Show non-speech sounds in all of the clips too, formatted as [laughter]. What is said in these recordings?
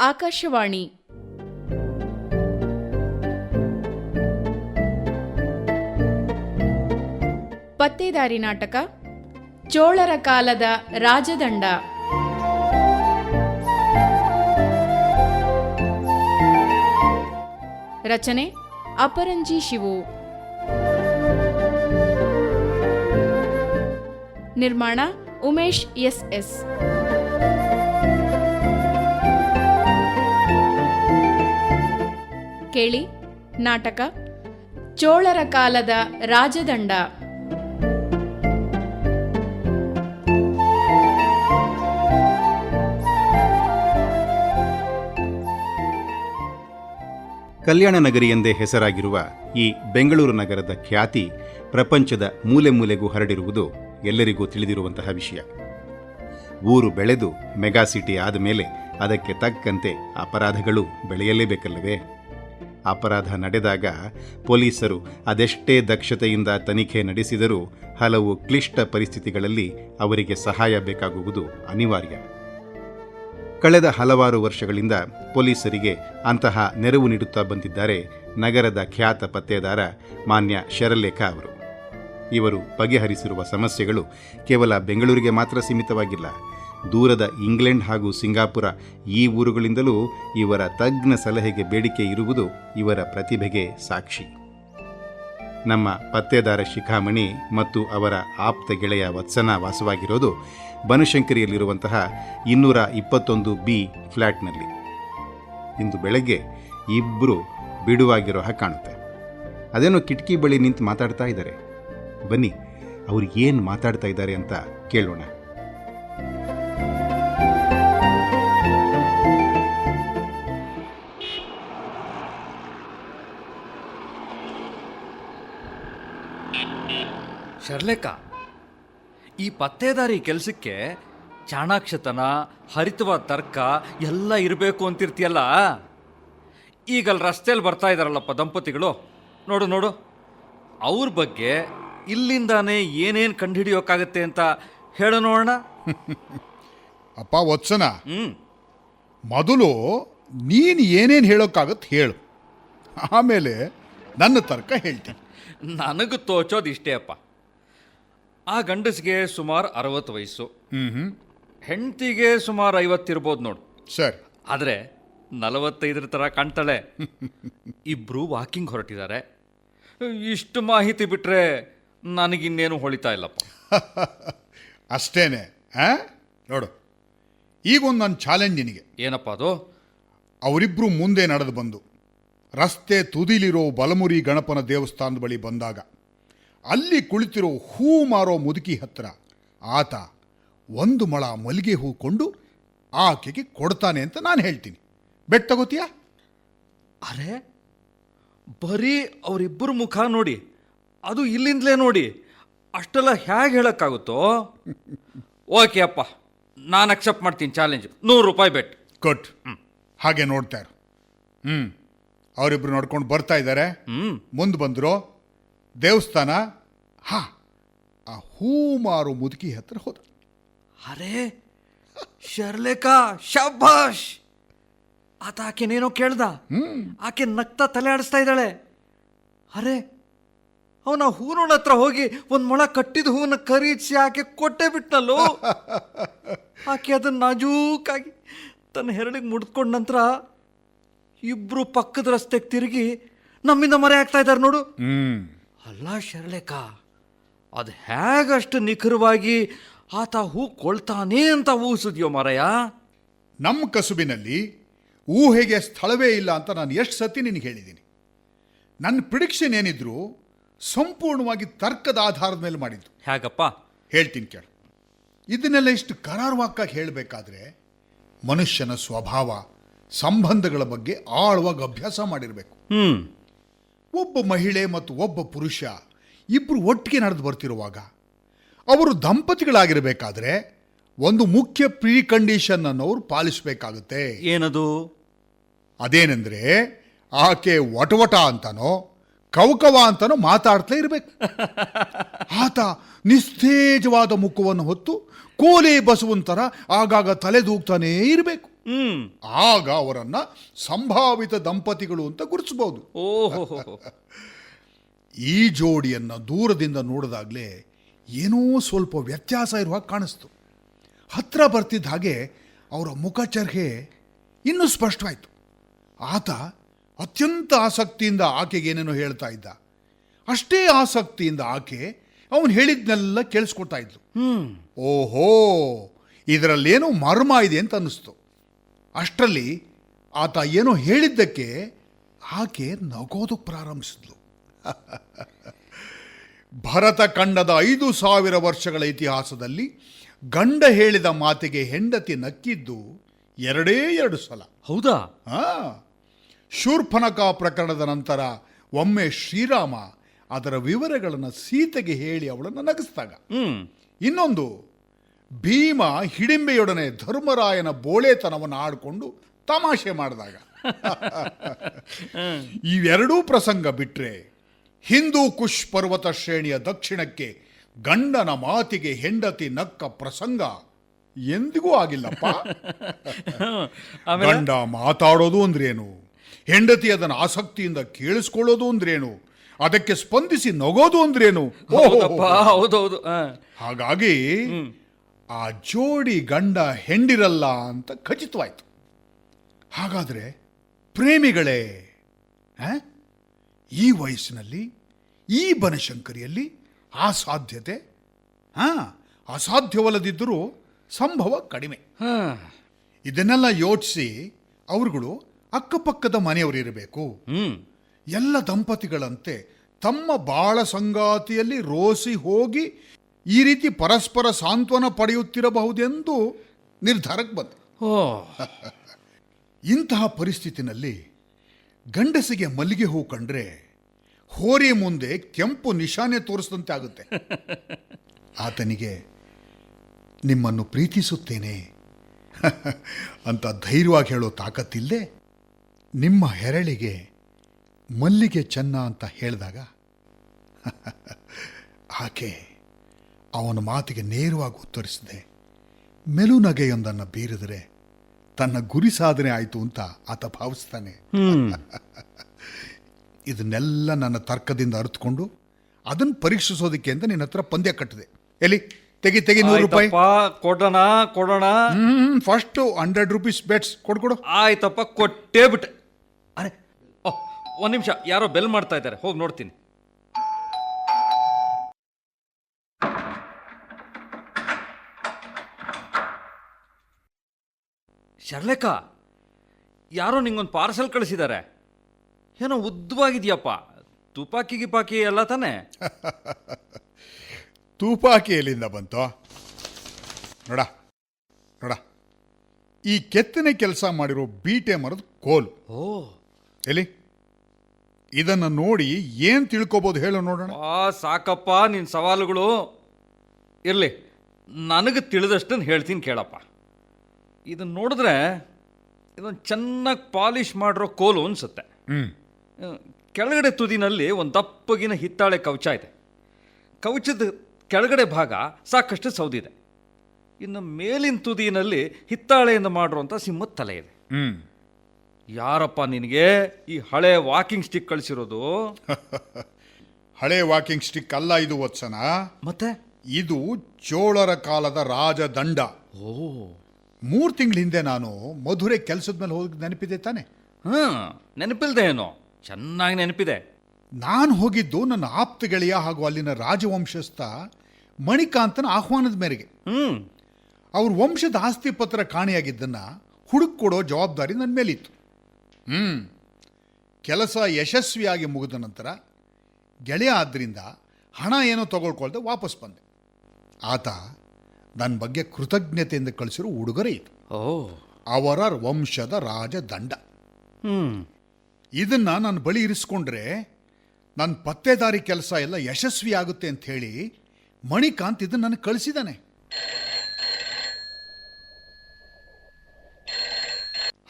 ಆಕಾಶವಾಣಿ. ಪತ್ತೇದಾರಿ ನಾಟಕ ಚೋಳರ ಕಾಲದ ರಾಜದಂಡ. ರಚನೆ ಅಪರಂಜಿ ಶಿವು. ನಿರ್ಮಾಣ ಉಮೇಶ್ ಎಸ್ ಎಸ್. ಕೇಳಿ ನಾಟಕ, ಚೋಳರ ಕಾಲದ ರಾಜದಂಡ. ಕಲ್ಯಾಣ ನಗರಿ ಎಂದೇ ಹೆಸರಾಗಿರುವ ಈ ಬೆಂಗಳೂರು ನಗರದ ಖ್ಯಾತಿ ಪ್ರಪಂಚದ ಮೂಲೆ ಮೂಲೆಗೂ ಹರಡಿರುವುದು ಎಲ್ಲರಿಗೂ ತಿಳಿದಿರುವಂತಹ ವಿಷಯ. ಊರು ಬೆಳೆದು ಮೆಗಾಸಿಟಿ ಆದ ಮೇಲೆ ಅದಕ್ಕೆ ತಕ್ಕಂತೆ ಅಪರಾಧಗಳು ಬೆಳೆಯಲೇಬೇಕಲ್ಲವೇ? ಅಪರಾಧ ನಡೆದಾಗ ಪೊಲೀಸರು ಅದೆಷ್ಟೇ ದಕ್ಷತೆಯಿಂದ ತನಿಖೆ ನಡೆಸಿದರೂ ಹಲವು ಕ್ಲಿಷ್ಟ ಪರಿಸ್ಥಿತಿಗಳಲ್ಲಿ ಅವರಿಗೆ ಸಹಾಯ ಬೇಕಾಗುವುದು ಅನಿವಾರ್ಯ. ಕಳೆದ ಹಲವಾರು ವರ್ಷಗಳಿಂದ ಪೊಲೀಸರಿಗೆ ಅಂತಹ ನೆರವು ನೀಡುತ್ತಾ ಬಂದಿದ್ದಾರೆ ನಗರದ ಖ್ಯಾತ ಪತ್ತೆದಾರ ಮಾನ್ಯ ಶರಲೇಖ ಅವರು. ಇವರು ಬಗೆಹರಿಸಿರುವ ಸಮಸ್ಯೆಗಳು ಕೇವಲ ಬೆಂಗಳೂರಿಗೆ ಮಾತ್ರ ಸೀಮಿತವಾಗಿಲ್ಲ ದೂರದ ಇಂಗ್ಲೆಂಡ್ ಹಾಗೂ ಸಿಂಗಾಪುರ ಈ ಊರುಗಳಿಂದಲೂ ಇವರ ತಜ್ಞ ಸಲಹೆಗೆ ಬೇಡಿಕೆ ಇರುವುದು ಇವರ ಪ್ರತಿಭೆಗೆ ಸಾಕ್ಷಿ. ನಮ್ಮ ಪತ್ತೆದಾರ ಶಿಖಾಮಣಿ ಮತ್ತು ಅವರ ಆಪ್ತ ಗೆಳೆಯ ವತ್ಸನ ವಾಸವಾಗಿರೋದು ಬನಶಂಕರಿಯಲ್ಲಿರುವಂತಹ ಇನ್ನೂರ ಇಪ್ಪತ್ತೊಂದು ಬಿ ಫ್ಲ್ಯಾಟ್ನಲ್ಲಿ ಇಂದು ಬೆಳಗ್ಗೆ ಇಬ್ಬರು ಬಿಡುವಾಗಿರೋ ಹಾಗೆ ಕಾಣುತ್ತೆ. ಅದೇನೋ ಕಿಟಕಿ ಬಳಿ ನಿಂತು ಮಾತಾಡ್ತಾ ಇದ್ದಾರೆ. ಬನ್ನಿ, ಅವ್ರು ಏನು ಮಾತಾಡ್ತಾ ಇದ್ದಾರೆ ಅಂತ ಕೇಳೋಣ. ಶರ್ಲೇಕ ಈ ಪತ್ತೇದಾರಿ ಕೆಲಸಕ್ಕೆ ಚಾಣಾಕ್ಷತನ ಹರಿತವಾದ ತರ್ಕ ಎಲ್ಲ ಇರಬೇಕು ಅಂತಿರ್ತೀಯಲ್ಲ? ಈಗಲ್ಲಿ ರಸ್ತೆಯಲ್ಲಿ ಬರ್ತಾ ಇದ್ದಾರಲ್ಲಪ್ಪ ದಂಪತಿಗಳು. ನೋಡು ನೋಡು. ಅವ್ರ ಬಗ್ಗೆ ಇಲ್ಲಿಂದಾನೇ ಏನೇನು ಕಂಡುಹಿಡಿಯೋಕ್ಕಾಗತ್ತೆ ಅಂತ ಹೇಳೋ ನೋಡೋಣ. [laughs] ಅಪ್ಪ ವತ್ಸನ. ಹ್ಞೂ ಮೊದಲು ನೀನು ಏನೇನು ಹೇಳೋಕ್ಕಾಗತ್ತೆ ಹೇಳು. ಆಮೇಲೆ ನನ್ನ ತರ್ಕ ಹೇಳ್ತೀನಿ. ನನಗೆ ತೋಚೋದು ಇಷ್ಟೇ ಅಪ್ಪ. ಆ ಗಂಡಸಿಗೆ ಸುಮಾರು ಅರವತ್ತು ವಯಸ್ಸು. ಹೆಂಡತಿಗೆ ಸುಮಾರು ಐವತ್ತಿರ್ಬೋದು ನೋಡು. ಸರ್. ಆದರೆ ನಲವತ್ತೈದರ ಥರ ಕಾಣ್ತಾಳೆ. ಇಬ್ಬರು ವಾಕಿಂಗ್ ಹೊರಟಿದ್ದಾರೆ. ಇಷ್ಟು ಮಾಹಿತಿ ಬಿಟ್ಟರೆ ನನಗಿನ್ನೇನು ಹೊಳಿತಾ ಇಲ್ಲಪ್ಪ. [laughs] ಅಷ್ಟೇನೆ ಆ? ನೋಡು ಈಗೊಂದು ನನ್ನ ಚಾಲೆಂಜ್ ನಿನಗೆ. ಏನಪ್ಪ ಅದು? ಅವರಿಬ್ಬರು ಮುಂದೆ ನಡೆದು ಬಂದು ರಸ್ತೆ ತುದಿಲಿರೋ ಬಲಮುರಿ ಗಣಪನ ದೇವಸ್ಥಾನದ ಬಳಿ ಬಂದಾಗ ಅಲ್ಲಿ ಕುಳಿತಿರೋ ಹೂ ಮಾರೋ ಮುದುಕಿ ಹತ್ರ ಆತ ಒಂದು ಮೊಳ ಮಲ್ಲಿಗೆ ಹೂ ಕೊಂಡು ಆಕೆಗೆ ಕೊಡ್ತಾನೆ ಅಂತ ನಾನು ಹೇಳ್ತೀನಿ. ಬೆಟ್ ತಗೋತೀಯಾ? ಅರೆ ಬರೀ ಅವರಿಬ್ಬರು ಮುಖ ನೋಡಿ ಅದು ಇಲ್ಲಿಂದಲೇ ನೋಡಿ ಅಷ್ಟೆಲ್ಲ ಹೇಗೆ ಹೇಳೋಕ್ಕಾಗುತ್ತೋ? ಓಕೆ ಅಪ್ಪ ನಾನು ಅಕ್ಸೆಪ್ಟ್ ಮಾಡ್ತೀನಿ ಚಾಲೆಂಜ್ ನೂರು ರೂಪಾಯಿ ಬೆಟ್. ಕೊಟ್ ಹಾಗೆ ನೋಡ್ತಾ ಇರು. ಹ್ಞೂ ಅವರಿಬ್ರು ನೋಡ್ಕೊಂಡು ಬರ್ತಾ ಇದ್ದಾರೆ ಹ್ಞೂ ಮುಂದೆ ಬಂದರು. ದೇವಸ್ಥಾನ? ಹಾ. ಆ ಹೂ ಮಾರು ಮುದುಕಿ ಹತ್ರ ಹೋದ. ಅರೆ ಶರ್ಲೇಖಾ ಶಬಾಷ್ ಆತ ಆಕೆನೇನೋ ಕೇಳ್ದ? ಆಕೆ ನಗ್ತಾ ತಲೆ ಆಡಿಸ್ತಾ ಇದ್ದಾಳೆ. ಅರೆ ಅವನ ಹೂನೋಳ ಹತ್ರ ಹೋಗಿ ಒಂದು ಮೊಳ ಕಟ್ಟಿದ ಹೂವನ್ನ ಖರೀದಿಸಿ ಆಕೆ ಕೊಟ್ಟೆ ಬಿಟ್ನಲ್ಲೋ? [laughs] ಆಕೆ ಅದನ್ನ ನಾಜೂಕಾಗಿ ತನ್ನ ಹೆರಳಿಗೆ ಮುಡ್ಕೊಂಡ ನಂತರ ಇಬ್ರು ಪಕ್ಕದ ರಸ್ತೆಗೆ ತಿರುಗಿ ನಮ್ಮಿಂದ ಮರೆ ಆಗ್ತಾ ಇದ್ದಾರೆ ನೋಡು. ಅಲ್ಲ ಶರ್ಲೇಕ ಅದು ಹೇಗಷ್ಟು ನಿಖರವಾಗಿ ಆತ ಹೂ ಕೊಳ್ತಾನೆ ಅಂತ ಊಹಿಸಿದ್ಯೋ ಮಾರಯ್ಯ ನಮ್ಮ ಕಸುಬಿನಲ್ಲಿ ಊಹೆಗೆ ಸ್ಥಳವೇ ಇಲ್ಲ ಅಂತ ನಾನು ಎಷ್ಟು ಸತಿ ನಿನಗೆ ಹೇಳಿದ್ದೀನಿ. ನನ್ನ ಪ್ರಿಡಿಕ್ಷನ್ ಏನಿದ್ರು ಸಂಪೂರ್ಣವಾಗಿ ತರ್ಕದ ಆಧಾರದ ಮೇಲೆ ಮಾಡಿದ್ದು. ಹೇಗಪ್ಪ? ಹೇಳ್ತೀನಿ ಕೇಳು. ಇದನ್ನೆಲ್ಲ ಇಷ್ಟು ಕರಾರುವಾಕಾಗಿ ಹೇಳಬೇಕಾದ್ರೆ ಮನುಷ್ಯನ ಸ್ವಭಾವ ಸಂಬಂಧಗಳ ಬಗ್ಗೆ ಆಳವಾಗಿ ಅಭ್ಯಾಸ ಮಾಡಿರಬೇಕು. ಹ್ಮ್. ಒಬ್ಬ ಮಹಿಳೆ ಮತ್ತು ಒಬ್ಬ ಪುರುಷ ಇಬ್ಬರು ಒಟ್ಟಿಗೆ ನಡೆದು ಬರ್ತಿರುವಾಗ ಅವರು ದಂಪತಿಗಳಾಗಿರಬೇಕಾದ್ರೆ ಒಂದು ಮುಖ್ಯ ಪ್ರೀ ಕಂಡೀಷನ್ ಅವರು ಪಾಲಿಸಬೇಕಾಗುತ್ತೆ. ಏನದು? ಅದೇನೆಂದರೆ ಆಕೆ ವಟವಟ ಅಂತನೋ ಕೌಕವ ಅಂತನೋ ಮಾತಾಡ್ತಲೇ ಇರಬೇಕು. ಆತ ನಿಸ್ತೇಜವಾದ ಮುಖವನ್ನು ಹೊತ್ತು ಕೋಲೆ ಬಸುವಂತರ ಆಗಾಗ ತಲೆದೂಗ್ತಾನೇ ಇರಬೇಕು. ಆಗ ಅವರನ್ನ ಸಂಭಾವಿತ ದಂಪತಿಗಳು ಅಂತ ಗುರುತಿಸಬಹುದು. ಓಹೋ ಈ ಜೋಡಿಯನ್ನ ದೂರದಿಂದ ನೋಡಿದಾಗಲೇ ಏನೋ ಸ್ವಲ್ಪ ವ್ಯತ್ಯಾಸ ಇರುವ ಕಾಣಿಸ್ತು. ಹತ್ರ ಬರ್ತಿದ್ದ ಹಾಗೆ ಅವರ ಮುಖಚರ್ಹೆ ಇನ್ನೂ ಸ್ಪಷ್ಟವಾಯಿತು. ಆತ ಅತ್ಯಂತ ಆಸಕ್ತಿಯಿಂದ ಆಕೆಗೆ ಏನೇನೋ ಹೇಳ್ತಾ ಇದ್ದ. ಅಷ್ಟೇ ಆಸಕ್ತಿಯಿಂದ ಆಕೆ ಅವನು ಹೇಳಿದ್ನೆಲ್ಲ ಕೇಳಿಸ್ಕೊಡ್ತಾ ಇದ್ಲು. ಓಹೋ ಇದರಲ್ಲೇನೋ ಮರ್ಮ ಇದೆ ಅಂತ ಅನ್ನಿಸ್ತು. ಅಷ್ಟರಲ್ಲಿ ಆತ ಏನೋ ಹೇಳಿದ್ದಕ್ಕೆ ಆಕೆ ನಗೋದು ಪ್ರಾರಂಭಿಸಿದ್ಲು. [laughs] ಭರತ ಖಂಡದ ಐದು ಸಾವಿರ ವರ್ಷಗಳ ಇತಿಹಾಸದಲ್ಲಿ ಗಂಡ ಹೇಳಿದ ಮಾತಿಗೆ ಹೆಂಡತಿ ನಕ್ಕಿದ್ದು ಎರಡೇ ಎರಡು ಸಲ. ಹೌದಾ? ಶೂರ್ಪನಕ ಪ್ರಕರಣದ ನಂತರ ಒಮ್ಮೆ ಶ್ರೀರಾಮ ಅದರ ವಿವರಗಳನ್ನು ಸೀತೆಗೆ ಹೇಳಿ ಅವಳನ್ನು ನಗಿಸಿದಾಗ. ಇನ್ನೊಂದು ಭೀಮ ಹಿಡಿಂಬೆಯೊಡನೆ ಧರ್ಮರಾಯನ ಬೋಳೆತನವನ್ನು ಆಡಿಕೊಂಡು ತಮಾಷೆ ಮಾಡಿದಾಗ. ಇವೆರಡೂ ಪ್ರಸಂಗ ಬಿಟ್ರೆ ಹಿಂದೂ ಕುಶ್ ಪರ್ವತ ಶ್ರೇಣಿಯ ದಕ್ಷಿಣಕ್ಕೆ ಗಂಡನ ಮಾತಿಗೆ ಹೆಂಡತಿ ನಕ್ಕ ಪ್ರಸಂಗ ಎಂದಿಗೂ ಆಗಿಲ್ಲಪ್ಪ. ಗಂಡ ಮಾತಾಡೋದು ಅಂದ್ರೇನು? ಹೆಂಡತಿ ಅದನ್ನು ಆಸಕ್ತಿಯಿಂದ ಕೇಳಿಸ್ಕೊಳ್ಳೋದು ಅಂದ್ರೇನು? ಅದಕ್ಕೆ ಸ್ಪಂದಿಸಿ ನಗೋದು ಅಂದ್ರೇನು? ಹಾಗಾಗಿ ಆ ಜೋಡಿ ಗಂಡ ಹೆಂಡಿರಲ್ಲ ಅಂತ ಖಚಿತವಾಯಿತು. ಹಾಗಾದರೆ ಪ್ರೇಮಿಗಳೇ? ಈ ವಯಸ್ಸಿನಲ್ಲಿ ಈ ಬನಶಂಕರಿಯಲ್ಲಿ ಆ ಸಾಧ್ಯತೆ ಹಾಂ? ಅಸಾಧ್ಯವಲ್ಲದಿದ್ದರೂ ಸಂಭವ ಕಡಿಮೆ. ಇದನ್ನೆಲ್ಲ ಯೋಚಿಸಿ ಅವರುಗಳು ಅಕ್ಕಪಕ್ಕದ ಮನೆಯವರಿರಬೇಕು ಎಲ್ಲ ದಂಪತಿಗಳಂತೆ ತಮ್ಮ ಬಾಳ ಸಂಗಾತಿಯಲ್ಲಿ ರೋಸಿ ಹೋಗಿ ಈ ರೀತಿ ಪರಸ್ಪರ ಸಾಂತ್ವನ ಪಡೆಯುತ್ತಿರಬಹುದೆಂದು ನಿರ್ಧಾರಕ್ಕೆ ಬಂತು ಓ. [laughs] ಇಂತಹ ಪರಿಸ್ಥಿತಿನಲ್ಲಿ ಗಂಡಸಿಗೆ ಮಲ್ಲಿಗೆ ಹೂ ಕಂಡ್ರೆ ಹೋರಿ ಮುಂದೆ ಕೆಂಪು ನಿಶಾನೆ ತೋರಿಸಿದಂತೆ ಆಗುತ್ತೆ. [laughs] ಆತನಿಗೆ ನಿಮ್ಮನ್ನು ಪ್ರೀತಿಸುತ್ತೇನೆ. [laughs] ಅಂತ ಧೈರ್ಯವಾಗಿ ಹೇಳೋ ತಾಕತ್ತಿಲ್ಲದೆ ನಿಮ್ಮ ಹೆರಳಿಗೆ ಮಲ್ಲಿಗೆ ಚೆನ್ನ ಅಂತ ಹೇಳಿದಾಗ ಆಕೆ ಅವನ ಮಾತಿಗೆ ನೇರವಾಗಿ ಉತ್ತರಿಸಿದೆ ಮೆಲುನಗೆಯೊಂದನ್ನು ಬೀರಿದರೆ ತನ್ನ ಗುರಿ ಸಾಧನೆ ಆಯಿತು ಅಂತ ಆತ ಭಾವಿಸ್ತಾನೆ. [laughs] ಇದನ್ನೆಲ್ಲ ನನ್ನ ತರ್ಕದಿಂದ ಅರಿತುಕೊಂಡು ಅದನ್ನು ಪರೀಕ್ಷಿಸೋದಕ್ಕೆ ಅಂತ ನಿನ್ನ ಹತ್ರ ಪಂದ್ಯ ಕಟ್ಟಿದೆ. ಎಲ್ಲಿ? ತೆಗಿ ತೆಗಿ ನೂರು ರೂಪಾಯಿ. ಕೊಡೋಣ ಕೊಡೋಣ. ಫಸ್ಟ್ ಹಂಡ್ರೆಡ್ ರುಪೀಸ್ ಬೆಟ್ಸ್ ಕೊಡ್ಕೊಡು. ಆಯ್ತಪ್ಪ ಕೊಟ್ಟೇ ಬಿಟ್ಟೆ. ಅರೆ ಒಂದ್ ನಿಮಿಷ ಯಾರೋ ಬೆಲ್ ಮಾಡ್ತಾ ಇದ್ದಾರೆ. ಹೋಗಿ ನೋಡ್ತೀನಿ. ಶರ್ಲೇಕ ಯಾರೋ ನಿಂಗೊಂದು ಪಾರ್ಸೆಲ್ ಕಳಿಸಿದ್ದಾರೆ ಏನೋ ಉದ್ದವಾಗಿದೆಯಪ್ಪ. ತುಪಾಕಿ ಗಿಪಾಕಿ ಎಲ್ಲ ತಾನೆ? [laughs] ತುಪಾಕಿ ಎಲ್ಲಿಂದ ಬಂತು? ನೋಡ ನೋಡ. ಈ ಕೆತ್ತನೆ ಕೆಲಸ ಮಾಡಿರೋ ಬೀಟೆ ಮರದ ಕೋಲು. ಓ. ಎಲ್ಲಿ? ಇದನ್ನು ನೋಡಿ ಏನು ತಿಳ್ಕೊಬೋದು ಹೇಳು ನೋಡೋಣ. ಆ ಸಾಕಪ್ಪ ನಿನ್ನ ಸವಾಲುಗಳು. ಇರಲಿ ನನಗೆ ತಿಳಿದಷ್ಟನ್ನು ಹೇಳ್ತೀನಿ ಕೇಳಪ್ಪ. ಇದನ್ನು ನೋಡಿದ್ರೆ ಇದೊಂದು ಚೆನ್ನಾಗಿ ಪಾಲಿಷ್ ಮಾಡಿರೋ ಕೋಲು ಅನಿಸುತ್ತೆ. ಕೆಳಗಡೆ ತುದಿನಲ್ಲಿ ಒಂದು ದಪ್ಪಗಿನ ಹಿತ್ತಾಳೆ ಕವಚ ಇದೆ. ಕವಚದ ಕೆಳಗಡೆ ಭಾಗ ಸಾಕಷ್ಟು ಸೌದಿದೆ ಇನ್ನು ಮೇಲಿನ ತುದಿನಲ್ಲಿ ಹಿತ್ತಾಳೆಯಿಂದ ಮಾಡಿರುವಂಥ ಸಿಂಹದ ತಲೆ ಇದೆ. ಯಾರಪ್ಪ ನಿನಗೆ ಈ ಹಳೆ ವಾಕಿಂಗ್ ಸ್ಟಿಕ್ ಕಳಿಸಿರೋದು? ಹಳೆ ವಾಕಿಂಗ್ ಸ್ಟಿಕ್ ಅಲ್ಲ ಇದು ವತ್ಸನ? ಮತ್ತೆ? ಇದು ಚೋಳರ ಕಾಲದ ರಾಜದಂಡ. ಓ ಮೂರು ತಿಂಗಳ ಹಿಂದೆ ನಾನು ಮಧುರೆ ಕೆಲಸದ ಮೇಲೆ ಹೋಗಿ ನೆನಪಿದೆ ತಾನೆ. ಹ್ಞೂ ನೆನಪಿಲ್ದೆ ಏನೋ? ಚೆನ್ನಾಗಿ ನೆನಪಿದೆ. ನಾನು ಹೋಗಿದ್ದು ನನ್ನ ಆಪ್ತ ಗೆಳೆಯ ಹಾಗೂ ಅಲ್ಲಿನ ರಾಜವಂಶಸ್ಥ ಮಣಿಕಾಂತನ ಆಹ್ವಾನದ ಮೇರೆಗೆ. ಹ್ಞೂ ಅವ್ರ ವಂಶದ ಆಸ್ತಿ ಪತ್ರ ಕಾಣೆಯಾಗಿದ್ದನ್ನ ಹುಡುಕ್ ಕೊಡೋ ಜವಾಬ್ದಾರಿ ನನ್ನ ಮೇಲಿತ್ತು. ಹ್ಞೂ ಕೆಲಸ ಯಶಸ್ವಿಯಾಗಿ ಮುಗಿದ ನಂತರ ಗೆಳೆಯ ಆದ್ದರಿಂದ ಹಣ ಏನೋ ತಗೊಳ್ಕೊಳ್ದೆ ವಾಪಸ್ ಬಂದೆ. ಆತ ನನ್ನ ಬಗ್ಗೆ ಕೃತಜ್ಞತೆಯಿಂದ ಕಳಿಸಿರೋ ಉಡುಗೊರೆ ಇದು. ಓ. ಅವರ ವಂಶದ ರಾಜದಂಡ. ಹ್ಞೂ ಇದನ್ನ ನನ್ನ ಬಳಿ ಇರಿಸ್ಕೊಂಡ್ರೆ ನನ್ನ ಪತ್ತೆದಾರಿ ಕೆಲಸ ಎಲ್ಲ ಯಶಸ್ವಿ ಆಗುತ್ತೆ ಅಂತ ಹೇಳಿ ಮಣಿಕಾಂತ್ ಇದನ್ನ ನನಗೆ ಕಳಿಸಿದಾನೆ.